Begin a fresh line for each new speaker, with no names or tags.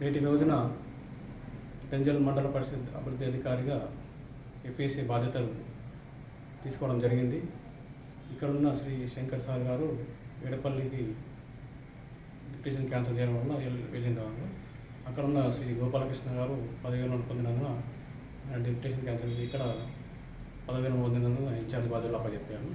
నేటి రోజున పెంజల్ మండల పరిషత్ అభివృద్ధి అధికారిగా ఏపీఎస్సీ బాధ్యతలు తీసుకోవడం జరిగింది. ఇక్కడున్న శ్రీ శంకర్ సార్ గారు ఎడపల్లికి డిప్యూషన్ క్యాన్సిల్ చేయడం వల్ల వెల్- వెళ్ళింది వాళ్ళు అక్కడ ఉన్న శ్రీ గోపాలకృష్ణ గారు పదవేలు పొందినందున ఆయన డిప్యూటేషన్ క్యాన్సిల్ చేసి ఇక్కడ పదవేలు పొందినందున ఇన్ఛార్జ్ బాధ్యతలు అప్పచెప్పాను